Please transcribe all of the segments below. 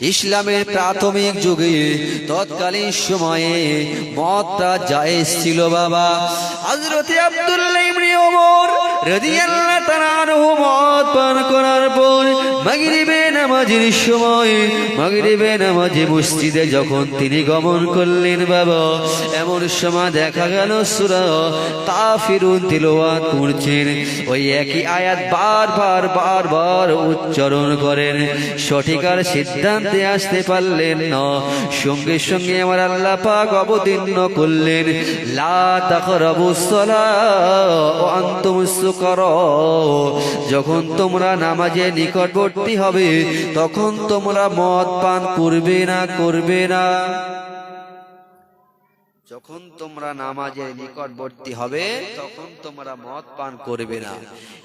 ইসলামের প্রাথমিক যুগে তৎকালীন সময়ে মতটা জায়েজ ছিল বাবা। হজরতে আব্দুল্লাহ ওমর মসজিদে যখন তিনি গমন করলেন বাবা, এমন সময় দেখা গেল সূরা তাফিরুন তিলাওয়াত করছেন। ওই একই আয়াত বারবার বারবার উচ্চারণ করেন। সঠিক আর সিদ্ধান্তে আসতে পারলেন না। সঙ্গে সঙ্গে আমার আল্লাহ পাক অবতীর্ণ করলেন। লা তাকরাবুস সালাহ ওয়া আনতুমুস সুকারা যখন তোমরা নামাজে নিকটবর্তী হবে, তখন তোমরা মদ পান করবে না করবে না। যখন তোমরা নামাজের নিকটবর্তী হবে, তখন তোমরা মদ পান করবে না।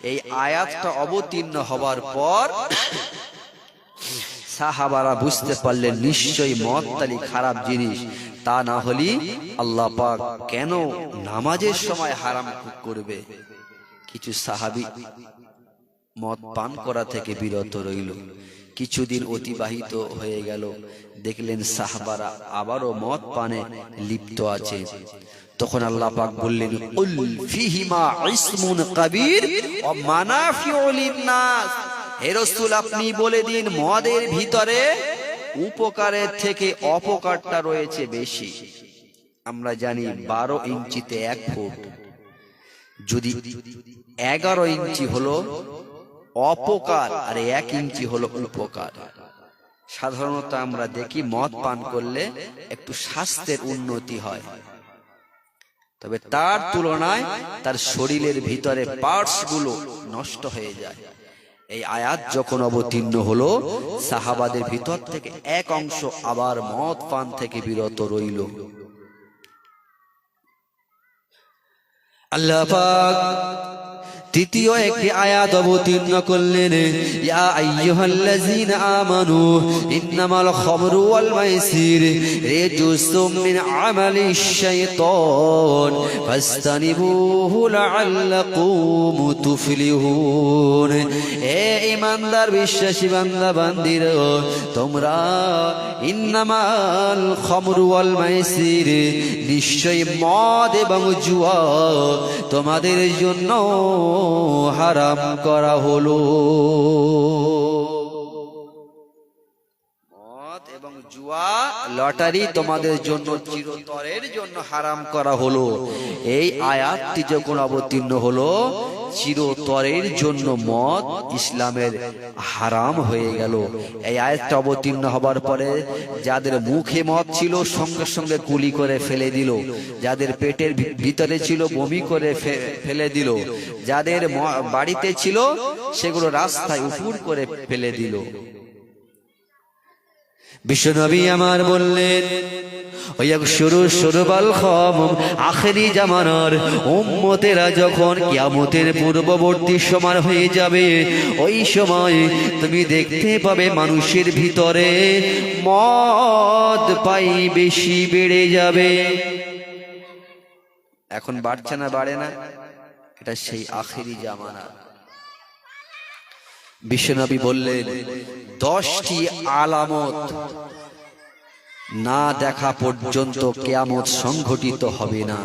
এই আয়াতটা অবতীর্ণ হবার পর সাহাবারা বুঝতে পারলেন, নিশ্চয়ই মদ তালি খারাপ জিনিস। তা না হলে আল্লাহ কেন নামাজের সময় হারাম করবে? কিছু সাহাবি মদ পান করা থেকে বিরত রইল। কিছুদিন অতিবাহিত হয়ে গেল। দেখলেন সাহাবারা আবারও মদ পানে লিপ্ত আছে। তখন আল্লাহ পাক বললেন, উল ফিহিমা ইসমুন কাবীর ওয়া মানাফিউ লিন-নাস। হে রাসূল, আপনি বলে দিন, মদের ভিতরে উপকারের থেকে অপকারটা রয়েছে বেশি। আমরা জানি বারো ইঞ্চিতে এক ফুট। যদি এগারো ইঞ্চি হলো অপকার আর এক ইঞ্চি হলো উপকার। সাধারণত আমরা দেখি মদ পান করলে একটু স্বাস্থ্যের উন্নতি হয়। তবে তার তুলনায় তার শরীরের ভিতরে পার্টসগুলো নষ্ট হয়ে যায়। এই আয়াত যখন অবতীর্ণ হলো, সাহাবাদের ভিতর থেকে এক অংশ আবার মদ পান থেকে বিরত রইল। আল্লাহ তৃতীয় একটি আয়াত অবতীর্ণ করলেন ইয়া আইয়ুহাল্লাযীনা আমানু ইন্নামাল খামরু ওয়াল মাইসির রিজসুম মিন আমালিশ শাইতান ফাস্তানিবুহু লাআল্লাকুম তুফলিহুন। এ ঈমানদার বিশ্বাসী বান্দা বান্দির তোমরা ইন্নামাল খামরু ওয়াল মাইসির নিশ্চয় মদ এবং জুয়া তোমাদের জন্য হারাম করা হলো। লটারি তোমাদের জন্য চিরতরের জন্য হারাম করা হলো। এই আয়াতটি যখন অবতীর্ণ হলো, চিরতরের জন্য মদ ইসলামের হারাম হয়ে গেল। এই আয়াতটা অবতীর্ণ হবার পরে যাদের মুখে মদ ছিল, সঙ্গে সঙ্গে কুলি করে ফেলে দিল। যাদের পেটের ভিতরে ছিল, বমি করে ফেলে দিল। যাদের বাড়িতে ছিল, সেগুলো রাস্তায় উপুর করে ফেলে দিল। বিশ্বনবী আমার বললেন শুরু শুরুবাল খম আখেরি জামানার উম্মতেরা যখন কিয়ামতের পূর্ববর্তী সমান হয়ে যাবে, ওই সময় তুমি দেখতে পাবে মানুষের ভিতরে মদ পাই বেশি বেড়ে যাবে। এখন বাড়ছে না, বাড়ে না? এটা সেই আখেরি জামানা। বিশ্বনবী বললেন, দশটি আলামত না দেখা পর্যন্ত কেয়ামত সংঘটিত হবে না।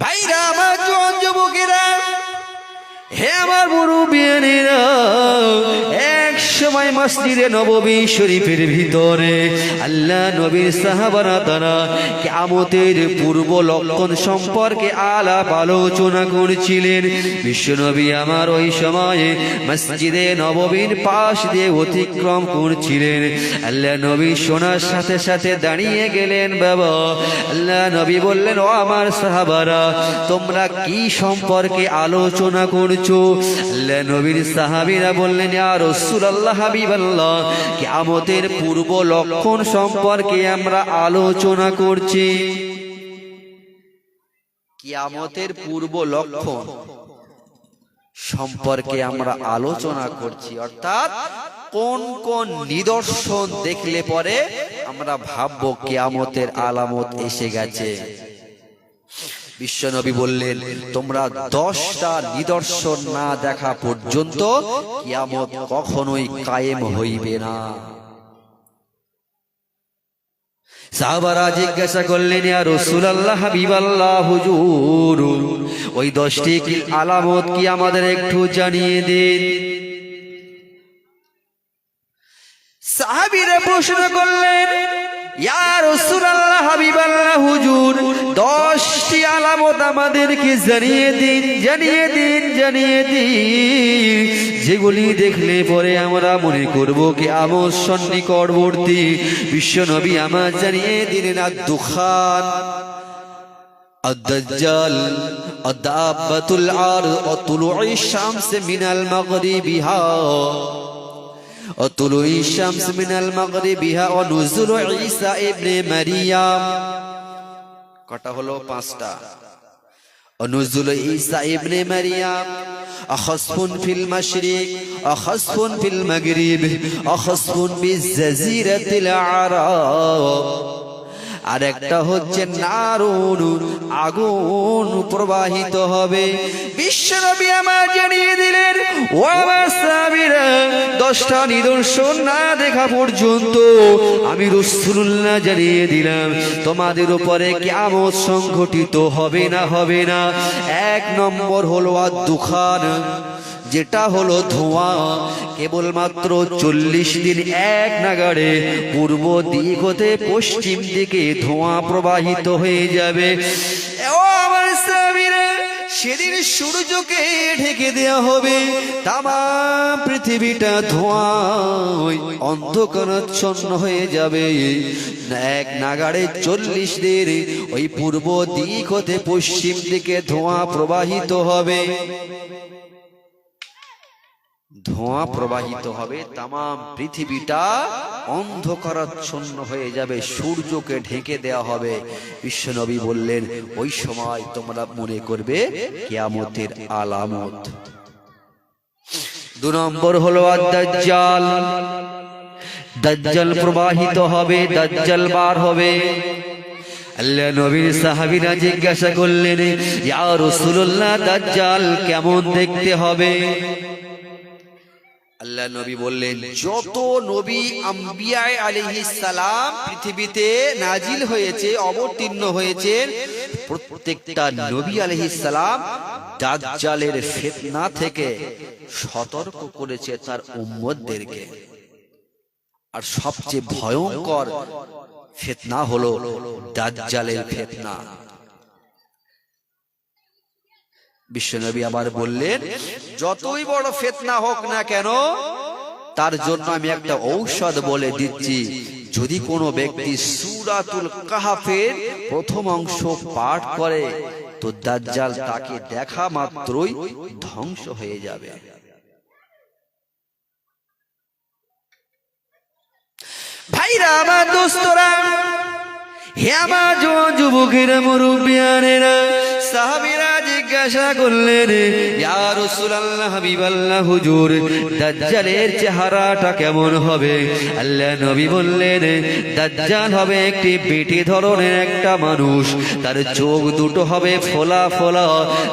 ভাইরা, আমার যুবকেরা হে আমার মুরুবিয়ানেরা এক সময় মসজিদে নববী শরীফের ভিতরে আল্লাহ নবীর সাহাবারা তারা কিয়ামতের পূর্ব লক্ষণ সম্পর্কে আলাপ আলোচনা করছিলেন। বিশ্বনবী আমার ওই সময়ে মসজিদে নববীর পাশ দিয়ে অতিক্রম করছিলেন। আল্লাহ নবী শোনার সাথে সাথে দাঁড়িয়ে গেলেন, বাবা। আল্লাহ নবী বললেন, ও আমার সাহাবারা, তোমরা কি সম্পর্কে আলোচনা করছ? আল্লাহ নবীর সাহাবীরা বললেন, ইয়া রাসূলুল্লাহ হাবিবাল্লাহ, কিয়ামতের পূর্ব লক্ষণ সম্পর্কে আমরা আলোচনা করছি। কিয়ামতের পূর্ব লক্ষণ সম্পর্কে আমরা আলোচনা করছি, অর্থাৎ কোন কোন নিদর্শন দেখলে পরে আমরা ভাববো কিয়ামতের আলামত এসে গেছে। বিশ্বনবী বললেন, তোমরা দশটা নিদর্শন না দেখা পর্যন্ত কিয়ামত কখনোই কায়েম হইবে না। জিজ্ঞাসা করলেন ওই দশটি কি আলামত কি আমাদের একটু জানিয়ে দিন? প্রশ্ন করলেন হুজুর দশটি আলামত আমাদেরকে জানিয়ে দিন জানিয়ে দিন জানিয়ে দিন যেগুলি দেখলে পরে আমরা মনে করব কি আমল সন্নিকটবর্তী বিশ্বনবী আমার জানিয়ে দিলেন আর দুখান الدجال الدابة العار وطلوع الشمس من المغربها وطلوع الشمس من المغربها ونزول عيسى ابن مريم কটা হলো পাঁচটা ونزول عيسى ابن مريم أخصف في المشرق أخصف في المغرب أخصف بالجزيرة العرب আর একটা হচ্ছে নারুন আগুন প্রবাহিত হবে। বিশ্বনবী আমার জানিয়ে দিলেন, ও আমার দশটা নিদর্শন না দেখা পর্যন্ত আমি রসুল্লাহ জানিয়ে দিলাম, তোমাদের উপরে কেমন সংঘটিত হবে না হবে না। এক নম্বর হলো আর দুখান যেটা হলো ধোঁয়া। কেবলমাত্র চল্লিশ দিন এক নাগাড়ে পূর্ব দিক হতে পশ্চিম দিকে ধোঁয়া প্রবাহিত হয়ে যাবে। সেদিন সূর্যকে ঢেকে দেওয়া হবে। তামা পৃথিবীটা ধোঁয়ায় অন্ধকারাচ্ছন্ন হয়ে যাবে। এক নাগাড়ে চল্লিশ দিন ওই পূর্ব দিক হতে পশ্চিম দিকে ধোঁয়া প্রবাহিত হবে। ধোঁয়া প্রবাহিত হবে তাম পৃথিবীটা অন্ধকারাচ্ছন্ন হয়ে যাবে, সূর্যকে ঢেকে দেওয়া হবে। বিশ্বনবী বললেন, ওই সময় তোমরা মনে করবে কেয়ামতের আলামত। দু নম্বর হলো দাজ্জাল দাজ্জাল প্রবাহিত হবে, দাজ্জাল বার হবে। আল্লাহ নবীর জিজ্ঞাসা করলেন, ইয়া রাসূলুল্লাহ, দাজ্জাল কেমন দেখতে হবে? আল্লাহ নবী বললেন যত নবী আম্বিয়ায় আলাইহিস সালাম পৃথিবীতে নাজিল হয়েছে অবতীর্ণ হয়েছেন প্রত্যেকটা নবী আলাইহিস সালাম দাজ্জালের ফিতনা থেকে সতর্ক করেছে তার উম্মতদেরকে। আর সবচেয়ে ভয়ঙ্কর ফেতনা হলো দাজ্জালের ফিতনা। বিশ্বনবী আবার বললেন, যতই বড় ফেতনা হোক না কেন, তার জন্য আমি একটা ঔষধ বলে দিচ্ছি। যদি কোনো ব্যক্তি সুরাতুল কাহাফের প্রথম অংশ পাঠ করে, তো দাজ্জাল তাকে দেখা মাত্রই ধ্বংস হয়ে যাবে। ভাইরা আমার দোস্তরা, হে আমার যুবকেরা মুরব্বিয়ানেরা, সাহাবীরা জিজ্ঞাসা করলেন হাবিবাল্লাহ, হুজুর, দাজ্জালের চেহারাটা কেমন হবে? আল্লাহ নবী বললেন, দাজ্জাল হবে একটি বেটি ধরনের একটা মানুষ। তার চোখ দুটো হবে ফোলা ফোলা,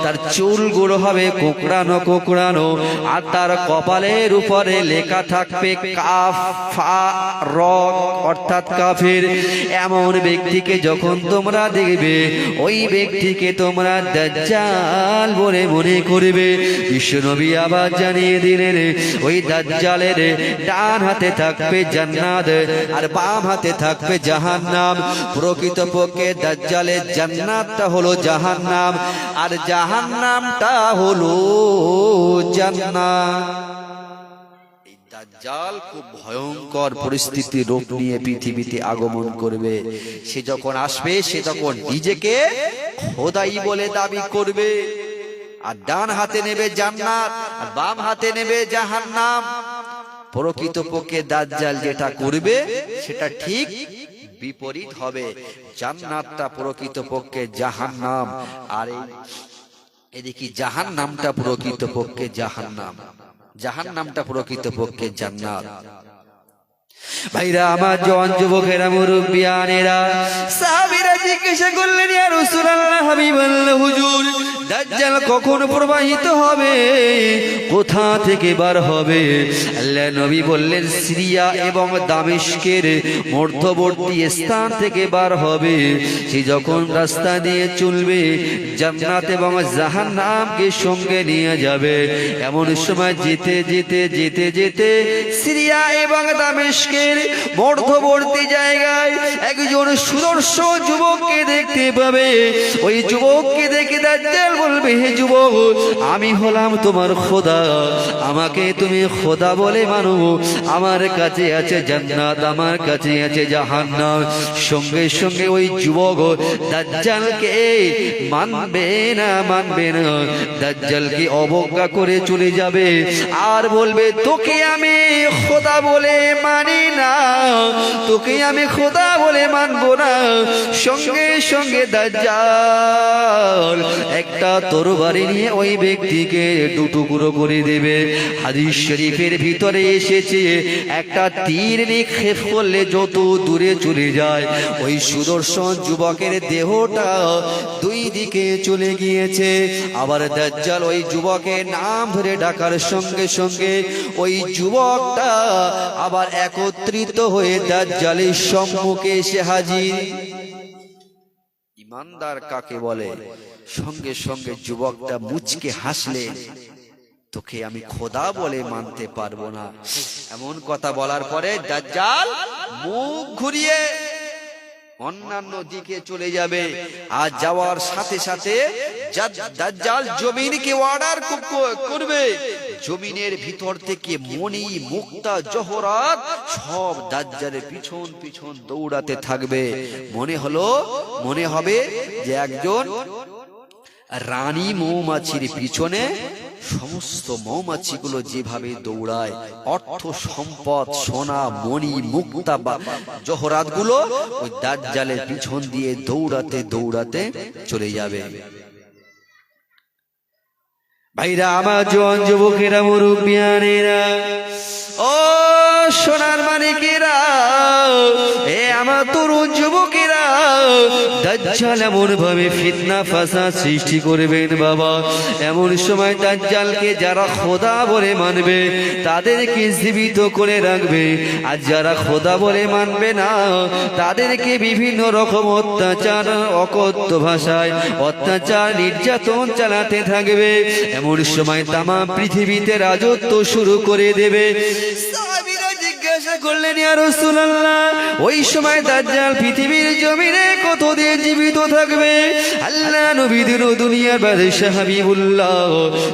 তার চুলগুলো হবে কোকড়ানো কোকড়ানো, আর তার কপালের উপরে লেখা থাকবে কাফ ফা র অর্থাৎ কাফের। এমন ব্যক্তিকে যখন তোমরা দেখবে, ওই ব্যক্তিকে তোমরা দাজ্জাল বলে মনে করবে। বিশ্বনবী আবার জানিয়ে দিলেন, ওই দাজ্জালের ডান হাতে থাকবে জান্নাত আর বাম হাতে থাকবে জাহান্নাম। প্রকৃতপক্ষে দাজ্জালের জান্নাতটা হলো জাহান্নাম আর জাহান্নামটা হলো জান্নাত। দাজ্জাল খুব ভয়ঙ্কর পরিস্থিতি রূপ নিয়ে পৃথিবীতে আগমন করবে। সে যখন আসবে, সে তখন নিজেকে খোদাই বলে দাবি করবে। আর ডান হাতে নেবে জান্নাত, আর বাম হাতে নেবে জাহান্নাম। প্রকৃতপক্ষে দাজ্জাল যেটা করবে, সেটা ঠিক বিপরীত হবে। জান্নাতটা প্রকৃতপক্ষে জাহান্নাম, আর এদিকে জাহান নামটা প্রকৃত পক্ষে জাহান নাম জাহান নামটা প্রকৃত পক্ষে জান্নাত। ভাইরা আমার জন যুবকেরা মুরব্বিয়ানেরা জিজ্ঞাসা করলেন হুজুর? দাজ্জাল কখন প্রবাহিত হবে? কোথা থেকে বার হবে? আল্লাহ নবী বললেন, সিরিয়া এবং দামেস্কের মধ্যবর্তী স্থান থেকে বার হবে। সে যখন রাস্তা দিয়ে চলবে, জান্নাত এবং জাহান্নামকে সঙ্গে নিয়ে যাবে। এমন সময় যেতে যেতে যেতে যেতে সিরিয়া এবং দামেস্কের মধ্যবর্তী জায়গায় একজন সুদর্শন যুবককে দেখতে পাবে। ওই যুবককে দেখে দাজ্জাল বলবে, হে যুবক, আমি হলাম তোমার খোদা। আমাকে তুমি খোদা বলে মানো। আমার কাছে আছে জান্নাত, আমার কাছে আছে জাহান্নাম। সঙ্গে সঙ্গে ওই যুবক দাজ্জালকে মানবে না মানবে না। দাজ্জালকে অবজ্ঞা করে চলে যাবে আর বলবে, তোকে আমি খোদা বলে মানি না। তোকে আমি খোদা বলে মানবো না। সঙ্গে সঙ্গে দাজ্জাল একটা তরবারি নিয়ে ওই ব্যক্তিকে দুটুকরো করে দেবে। হাদিস শরীফের ভিতরে এসেছে, একটা তীর নিক্ষেপ করলে যত দূরে চলে যায়, ওই সুদর্শন যুবকের দেহটা দুই দিকে চলে গিয়েছে। আবার দাজ্জাল ওই যুবকের নাম ধরে ডাকার সঙ্গে সঙ্গে ওই যুবকটা আবার একত্রিত হয়ে দাজ্জালের সম্মুখে এসে হাজির। ইমানদার কাকে বলে? সঙ্গে সঙ্গে যুবকটা মুচকে হাসলে তোকে আমি খোদা বলে মানতে পারব না। এমন কথা বলার পরে দাজ্জাল মুখ ঘুরিয়ে অন্যান্য দিকে চলে যাবে। আর যাওয়ার সাথে সাথে দাজ্জাল জমিনকে অর্ডার করবে। জমিনের ভিতর থেকে মণি, মুক্তা, জহরাত সব দাজ্জালের পিছন পিছন দৌড়াতে থাকবে। মনে হলো, মনে হবে যে একজন রানী মৌমাছির পিছনে সমস্ত মৌমাছিগুলো যেভাবে দৌড়ায়, অর্থ সম্পদ, সোনা, মণি, মুক্তা বা জহরাতগুলো ওই দাজ্জালের পিছন দিয়ে দৌড়াতে দৌড়াতে চলে যাবে। ভাইরা আমার জোয়ান যুবকেরা মুরুবিয়ানেরা ও সোনার মানিকেরা দাজ্জাল এমন ভাবে ফিতনা ফাসা সৃষ্টি করবেন বাবা। এমন সময় দাজ্জালকে যারা খোদা বলে মানবে, তাদেরকে জীবিত করে রাখবে। আর যারা খোদা বলে মানবে না, তাদেরকে বিভিন্ন রকম অত্যাচার, অকথ্য ভাষায় অত্যাচার, নির্যাতন চালাতে থাকবে। এমন সময় তামা পৃথিবীতে রাজত্ব শুরু করে দেবে। জিজ্ঞাসা করলেন, ইয়া ওই সময় দাজ্জাল পৃথিবীর জমিনে কতদিন জীবিত থাকবে? আল্লাহ নবীদের দুনিয়ার বাদশাহ হাবিবুল্লাহ।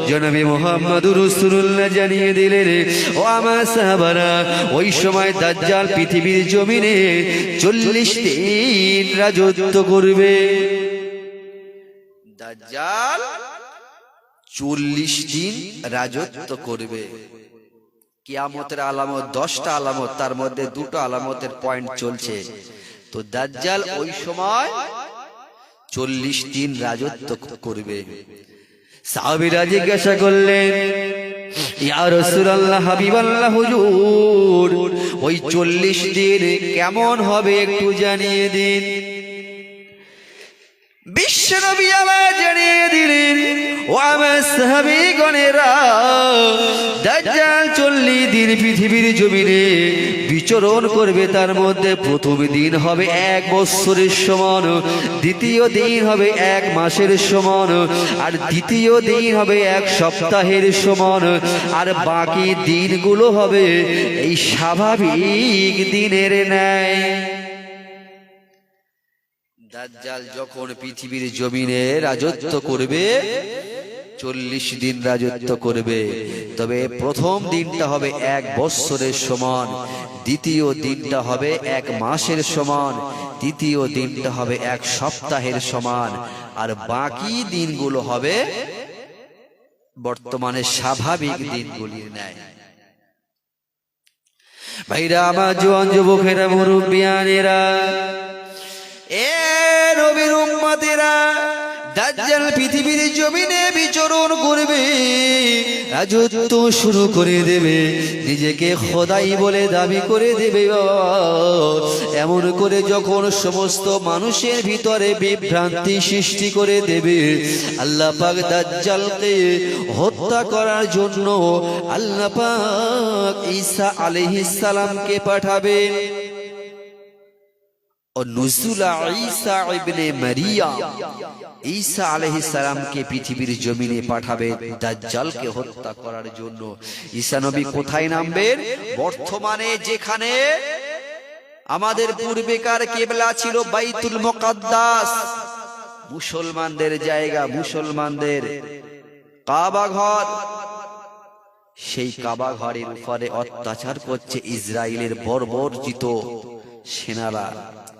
জনাবে মুহাম্মদুর রাসূলুল্লাহ জানিয়ে দিলেন, ও আমার সাহাবারা, ওই সময় দাজ্জাল পৃথিবীর জমিনে চল্লিশ দিন রাজত্ব করবে। দাজ্জাল চল্লিশ দিন রাজত্ব করবে। কিয়ামতের আলামত, দশটা আলামত, তার মধ্যে দুটো আলামতের পয়েন্ট চলছে। তো দাজ্জাল ওই সময় চল্লিশ দিন রাজত্ব করবে। সাহাবিরা জিজ্ঞাসা করলেন ওই চল্লিশ দিন কেমন হবে একটু জানিয়ে দিন। জানিয়ে দিলেন, ও আমার সাহাবিগণেরা, দাজ্জাল চল্লিশ দিন পৃথিবীর জমিনে বিচরণ করবে, তার মধ্যে প্রথম দিন হবে এক বৎসরের সমান, দ্বিতীয় দিন হবে এক মাসের সমান, আর দ্বিতীয় দিন হবে এক সপ্তাহের সমান, আর বাকি দিনগুলো হবে এই স্বাভাবিক দিনের ন্যায়। দাজ্জাল যখন পৃথিবীর জমিনে রাজত্ব করবে, চল্লিশ দিন রাজত্ব করবে। তবে প্রথম দিনটা হবে এক বৎসরের সমান, দ্বিতীয় দিনটা হবে এক মাসের সমান, তৃতীয় দিনটা হবে এক সপ্তাহের সমান। আর বাকি দিনগুলো হবে বর্তমানে স্বাভাবিক দিনগুলির ন্যায়। ভাইরা, আমার জোয়ান যুবকেরা, মুরব্বিয়ানেরা নবীর উম্মতেরা দাজ্জাল পৃথিবীর জমিনে বিচরণ করবে, রাজত্ব শুরু করে দেবে, নিজেকে খোদাই বলে দাবি করে দেবে। এমন করে যখন সমস্ত মানুষের ভিতরে বিভ্রান্তি সৃষ্টি করে দেবে, আল্লাহ পাক দাজ্জালকে হত্যা করার জন্য আল্লাহ পাক ঈসা আলাইহিস পাঠাবেন ও সালামকে পৃথিবীর জমিনে পাঠাবে হত্যা করার জন্য। কোথায় নামবেন? বর্তমানে যেখানে আমাদের পূর্বেকার কেবলা ছিল বাইতুল মুকাদ্দাস। মুসলমানদের জায়গা, মুসলমানদের কাবা ঘর। সেই কাবা ঘরের উপরে অত্যাচার করছে ইসরায়েলের বর্বরজিত সেনারা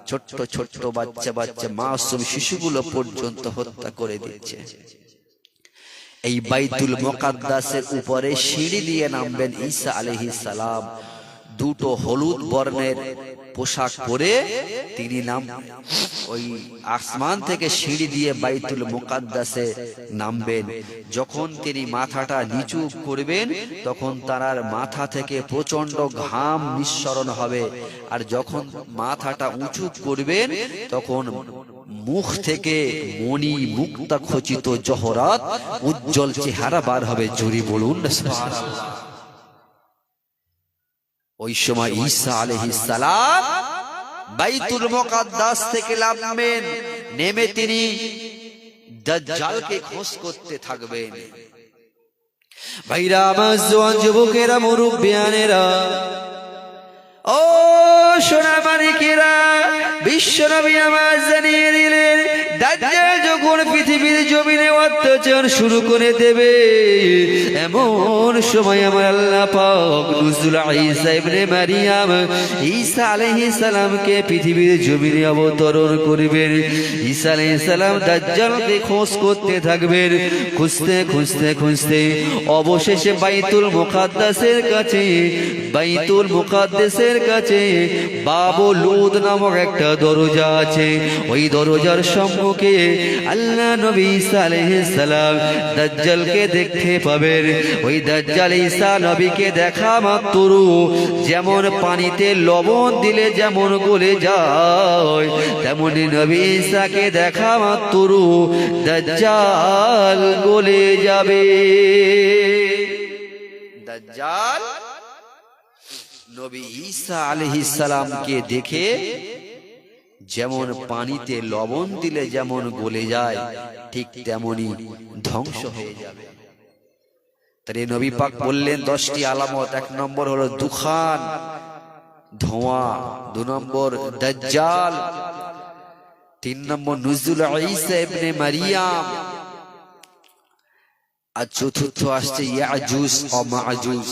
ছোট্ট ছোট্ট বাচ্চা বাচ্চা মাসুম শিশুগুলো পর্যন্ত হত্যা করে দিচ্ছে এই বাইতুল মোকাদ্দাসের উপরে সিঁড়ি দিয়ে নামবেন ঈসা আলহিস সালাম। দুটো হলুদ বর্ণের পোশাক পরে তিনি নাম ওই আসমান থেকে সিঁড়ি দিয়ে বাইতুল মুকাদ্দাসে নামবেন। যখন তিনি মাথাটা নিচু করবেন, তখন তার মাথা থেকে প্রচণ্ড ঘাম নিঃসরণ হবে। আর যখন মাথাটা উঁচু করবেন, তখন মুখ থেকে মণি মুক্তা খচিত জহরাত উজ্জ্বল চেহারা বার হবে। জুরি বলুন। ওই সময় ঈসা আলাইহিস বাইতুল মুকাদ্দাস থেকে নামবেন, নেমে তিনি দাজ্জালকে খোঁজ করতে থাকবেন। ভাইরা, আমার জোয়ান যুবকেরা, মুরব্বিয়ানেরা, ও সোনা মানিকেরা বিশ্ব নবী আমার জানিয়ে দিলেন যখন পৃথিবীর জমিনে অত্যাচার শুরু করে দেবে, এমন সময় আমার আল্লাহ পাক নুজুল ঈসা ইবনে মারিয়াম ঈসা আলাইহিস পৃথিবীর জমিনে অবতরণ করবেন। ঈসা আলাইহিস দাজ্জালকে খোঁজ করতে থাকবেন। খুঁজতে খুঁজতে খুঁজতে অবশেষে বাইতুল মুকাদ্দাসের কাছে, বাইতুল মুকাদ্দাসের কাছে বাবু লুদ নামক একটা দরজা আছে। ওই দরজার সম্মুখে আল্লাহ নবী সালাম দাজ্জালকে দেখতে পাবেন। ওই দাজ্জাল ঈসা নবীকে দেখা মাত্র। যেমন পানিতে লবণ দিলে যেমন গলে যায়, তেমনি নবী ঈসাকে দেখা মাত্র। দাজ্জাল গলে যাবে। দাজ্জাল নবী ঈসা আলাইহিস সালামকে দেখে যেমন পানিতে লবণ দিলে যেমন গলে যায় ঠিক তেমনি ধ্বংস হয়ে যাবে। এই নবী পাক বললেন দশটি আলামত এক নম্বর হলো দুখান ধোঁয়া দু নম্বর দাজ্জাল তিন নম্বর নজরুল ঈসা ইবনে মারিয়াম আর চতুর্থ আসছে ইয়াজুস ও মাজুস।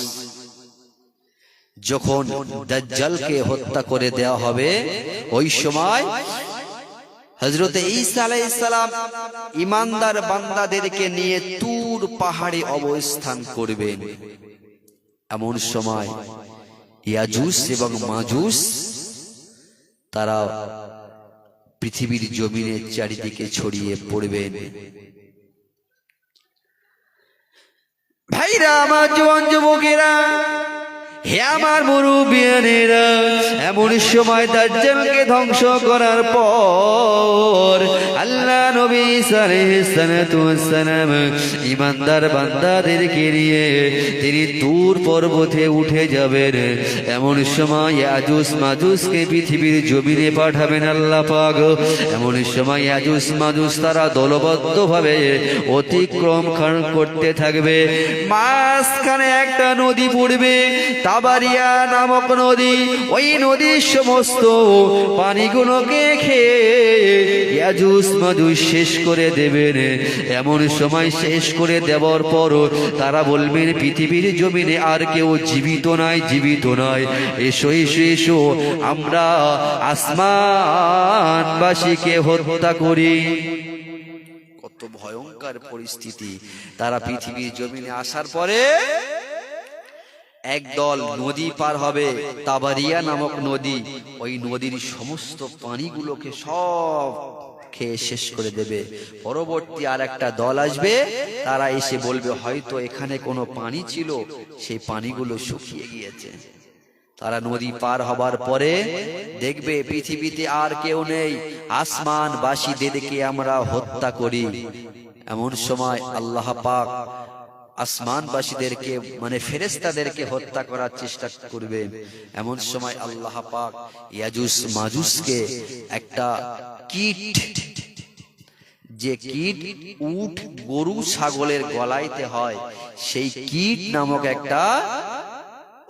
যখন দাজ্জালকে হত্যা করে দেওয়া হবে, ওই সময় হজরত ঈসা আলাইহিস সালাম ইমানদার বান্দাদেরকে নিয়ে তুর পাহাড়ে অবস্থান করবেন। এমন সময় ইয়াজুস এবং মাজুস, তারা পৃথিবীর জমিনের চারিদিকে ছড়িয়ে পড়বেন। ভাইরা, আমার জোয়ান যুবকেরা হে আমার মুরুবিয়ানেরা এমন সময় দাজ্জালকে ধ্বংস করার পর আল্লাহ নবী সালাম ইমানদার বান্দাদেরকে নিয়ে তিনি দূর পর্বতে উঠে যাবেন। এমন সময় আজুস মাজুসকে পৃথিবীর জমিনে পাঠাবেন আল্লাহ পাক। এমন সময় আজুস মাজুস তারা দলবদ্ধ ভাবে অতিক্রম খান- করতে থাকবে। মাঝখানে একটা নদী পড়বে তাবারিয়া নামক নদী, ওই নদীর সমস্ত পানিগুলোকে খেয়ে শেষ করে দেবেন। এমন সময় শেষ করে দেওয়ার পর তারা বলবেন, পৃথিবীর জমিনে আর কেউ জীবিত নাই, জীবিত নয় এসো এসো এসো, আমরা আসমানবাসীকে হত্যা করি। কত ভয়ঙ্কর পরিস্থিতি। তারা পৃথিবীর জমিনে আসার পরে একদল নদী পার হবে, তাবারিয়া নামক নদী। ওই নদীর সমস্ত পানিগুলোকে সব খেয়ে শেষ করে দেবে। পরবর্তী আর একটা দল আসবে, তারা এসে বলবে, হয়তো এখানে কোনো পানি ছিল, সেই পানিগুলো শুকিয়ে গিয়েছে। তারা নদী পার হবার পরে দেখবে পৃথিবীতে আর কেউ নেই আসমান বাসীদেরকে আমরা হত্যা করি। এমন সময় আল্লাহ পাক আসমানবাসীদেরকে মানে ফেরেস্তাদেরকে হত্যা করার চেষ্টা করবে। এমন সময় আল্লাহ পাক ইয়াজুস মাজুসকে একটা কীট, যে কীট উট, গরু, ছাগলের গলাইতে হয়, সেই কীট নামক একটা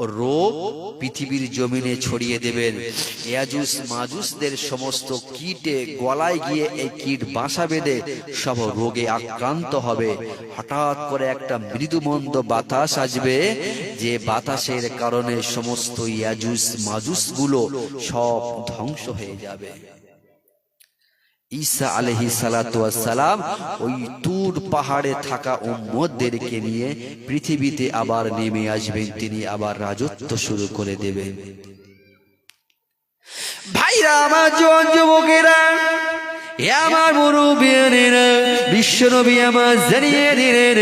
রোগ পৃথিবীর জমিনে ছড়িয়ে দেবেন। ইয়াজুস মাজুসদের সমস্ত কীটে গলায় গিয়ে এই কীট বাসা বেঁধে সব রোগে আক্রান্ত হবে। হঠাৎ করে একটা মৃদুমন্দ বাতাস আসবে, যে বাতাসের কারণে সমস্ত ইয়াজুস মাজুসগুলো সব ধ্বংস হয়ে যাবে। ঈসা আলহি সালাম ওই তুর পাহাড়ে থাকা উম্মদদেরকে নিয়ে পৃথিবীতে আবার নেমে আসবেন, তিনি আবার রাজত্ব শুরু করে দেবেন। ভাইরা, আমার যুবকেরা আমার মুরুবিয়ানেরা বিশ্বনবী আমার জানিয়ে দিলেন,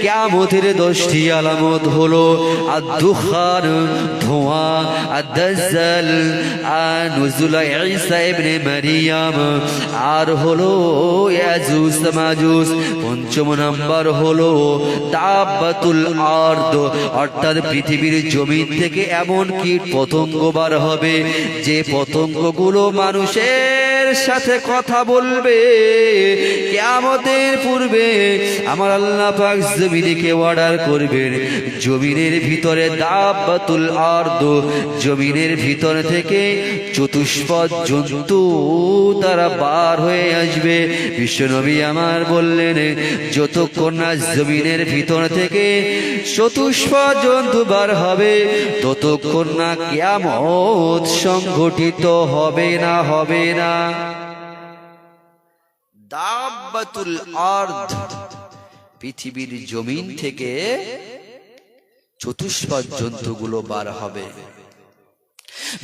কিয়ামতের দশটি আলামত হলো আদ-দুখান ধোঁয়া, আদ-দাজ্জাল, আর নুজুল ঈসা মারিয়াম, আর হলো ইয়াজুজ মাজুজ পঞ্চম নাম্বার হলো দাব্বাতুল আরদ, অর্থাৎ পৃথিবীর জমিন থেকে এমন কীট পতঙ্গ বার হবে, যে পতঙ্গগুলো মানুষের সাথে কথা বলবে। কেয়ামতের পূর্বে আমার আল্লাহ পাক জমিনকে অর্ডার করবেন। জমিনের ভিতরে দাব্বাতুল আরদ, জমিনের ভিতর থেকে চতুষ্পদ জন্তু তারা বার হয়ে আসবে। বিশ্বনবী আমার বললেন, যতক্ষণ না জমিনের ভিতর থেকে চতুষ্পদ জন্তু বার হবে, ততক্ষণ না কিয়ামত সংঘটিত হবে না হবে না। দাব্বাতুল আর্দ, পৃথিবীর জমিন থেকে চতুষ্পদ জন্তুগুলো বার হবে।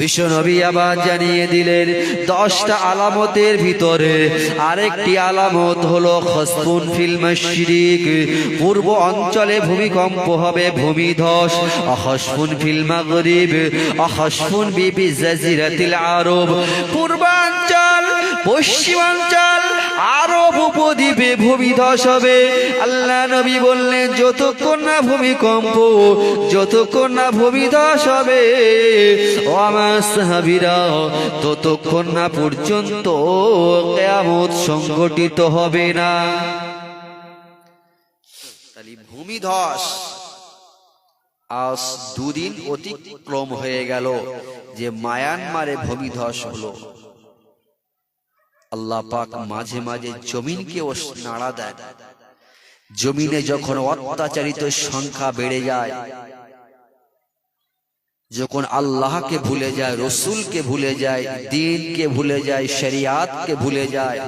বিশ্বনবী আবার জানিয়ে দিলেন, দশটা আলামতের ভিতরে আরেকটি আলামত হলো খসফুন ফিল মশরিক। পূর্ব অঞ্চলে ভূমিকম্প হবে ভূমিধস, অখসফুন ফিল গরিব অখসফুন বিবি জাজিরাতিল আরব। পূর্বাঞ্চল, পশ্চিমাঞ্চল আরব উপদ্বীপে হবে। আল্লাহ নবী বললেন হবে আমার সাহাবিরা পর্যন্ত সংগঠিত হবে না। আজ দুদিন অতিক্রম হয়ে গেল যে মায়ানমারে ভূমিধস হলো। আল্লাহ পাক মাঝে মাঝে জমিনকে ও নাড়া দেয় জমিনে যখন অত্যাচারিত সংখ্যা বেড়ে যায়, যখন আল্লাহকে ভুলে যায়, রসুলকে ভুলে যায়, দিনকে ভুলে যায়, শরিয়াতকে ভুলে যায়,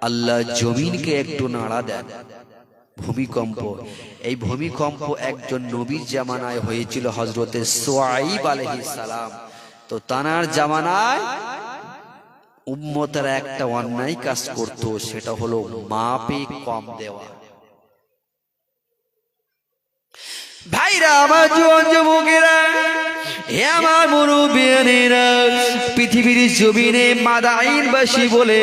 আল্লাহ জমিনকে একটু নাড়া দেন। ভূমিকম্প। এই ভূমিকম্প একজন নবীর জামানায় হয়েছিল হজরতে সোয়াইব আলহিস তো তানার জামানায় উম্মতেরা একটা অন্যায় কাজ করত, সেটা হলো মাপে কম দেওয়া। ভাইরা, আমার জীবন যুবকেরা, হে আমার মুরুবিয়ানেরা পৃথিবীর জমিনে মাদাইনবাসী বলে